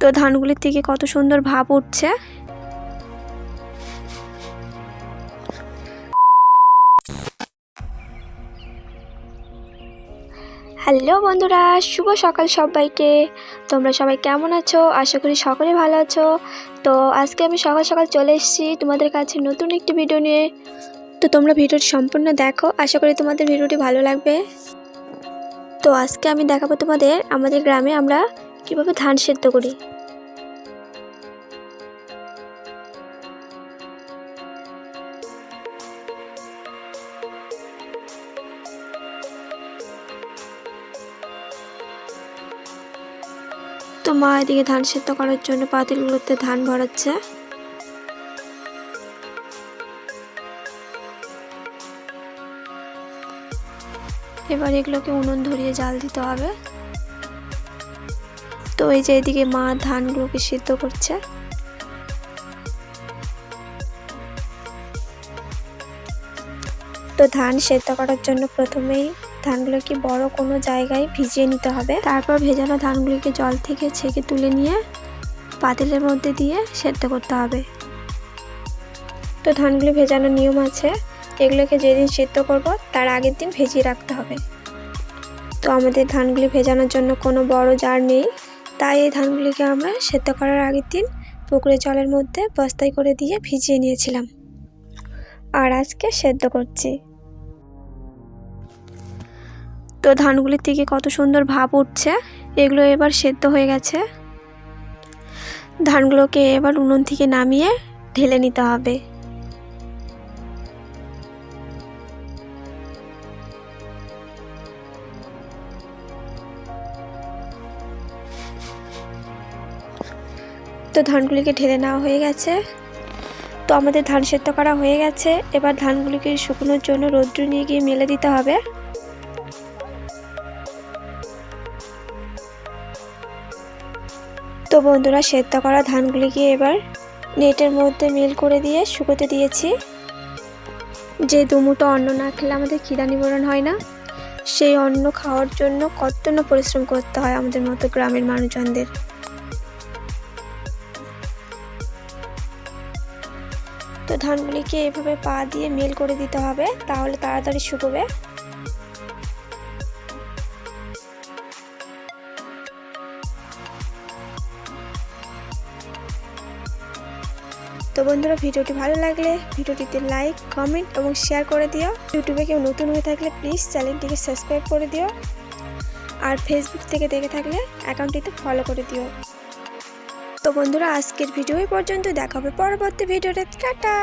তো ধানগুলির থেকে কত সুন্দর ভাব উঠছে? হ্যালো বন্ধুরা, শুভ সকাল সবাইকে। তোমরা সবাই কেমন আছো? আশা করি সকলে ভালো আছো। তো আজকে আমি সকাল সকাল চলে এসেছি তোমাদের কাছে নতুন একটি ভিডিও নিয়ে। তো তোমরা ভিডিওটি সম্পূর্ণ দেখো। আশা করি তোমাদের ভিডিওটি ভালো লাগবে। তো আজকে আমি দেখাবো তোমাদের, আমাদের গ্রামে আমরা কীভাবে ধান সেদ্ধ করি? তো মা, এদিকে ধান সেদ্ধ করার জন্য পাতিলগুলোতে ধান ভরাচ্ছে। এবার এগুলোকে উনুন ধরিয়ে জাল দিতে হবে। তো এই যে এদিকে মা ধানগুলোকে সিদ্ধ করছে। তো ধান সেদ্ধ করার জন্য প্রথমেই ধানগুলোকে বড় কোনো জায়গায় ভিজিয়ে নিতে হবে। তারপর ভেজানো ধানগুলিকে জল থেকে ছেঁকে তুলে নিয়ে পাতিলের মধ্যে দিয়ে সেদ্ধ করতে হবে। তো ধানগুলি ভেজানোর নিয়ম আছে। এগুলোকে যেদিন সেদ্ধ করব, তার আগের দিন ভেজিয়ে রাখতে হবে। তো আমাদের ধানগুলি ভেজানোর জন্য কোনো বড় জার নেই। তাই এই ধানগুলিকে আমরা সেদ্ধ করার আগের দিন পুকুরে জলের মধ্যে বস্তায় করে দিয়ে ভিজিয়ে নিয়েছিলাম। আর আজকে সেদ্ধ করছি। তো ধানগুলির থেকে কত সুন্দর ভাব উঠছে, এগুলো এবার সেদ্ধ হয়ে গেছে। ধানগুলোকে এবার উনুন থেকে নামিয়ে ঢেলে নিতে হবে। তো ধানগুলিকে ঢেলে নেওয়া হয়ে গেছে। তো আমাদের ধান সেদ্ধ করা হয়ে গেছে। এবার ধানগুলিকে শুকনোর জন্য রৌদ্র নিয়ে গিয়ে মেলে দিতে হবে। তো বন্ধুরা, সেদ্ধ করা ধানগুলিকে এবার নেটের মধ্যে মেল করে দিয়ে শুকোতে দিয়েছি। যে দুমুটো অন্ন না খেলে আমাদের খিদা নিবারণ হয় না। সেই অন্ন খাওয়ার জন্য কত না পরিশ্রম করতে হয় আমাদের মতো গ্রামের মানুষজনদের। তো ধানগুলিকে এভাবে পা দিয়ে মেল করে দিতে হবে, তাহলে তাড়াতাড়ি শুকোবে। তো বন্ধুরা, ভিডিওটি ভালো লাগলে ভিডিওটিতে লাইক, কমেন্ট এবং শেয়ার করে দিও। ইউটিউবে কেউ নতুন হয়ে থাকলে প্লিজ চ্যানেলটিকে সাবস্ক্রাইব করে দিও। আর ফেসবুক থেকে দেখে থাকলে অ্যাকাউন্টটিতে ফলো করে দিও। তো বন্ধুরা আজকের ভিডিও পর্যন্ত দেখাবে পরবর্তী ভিডিওতে। টাটা!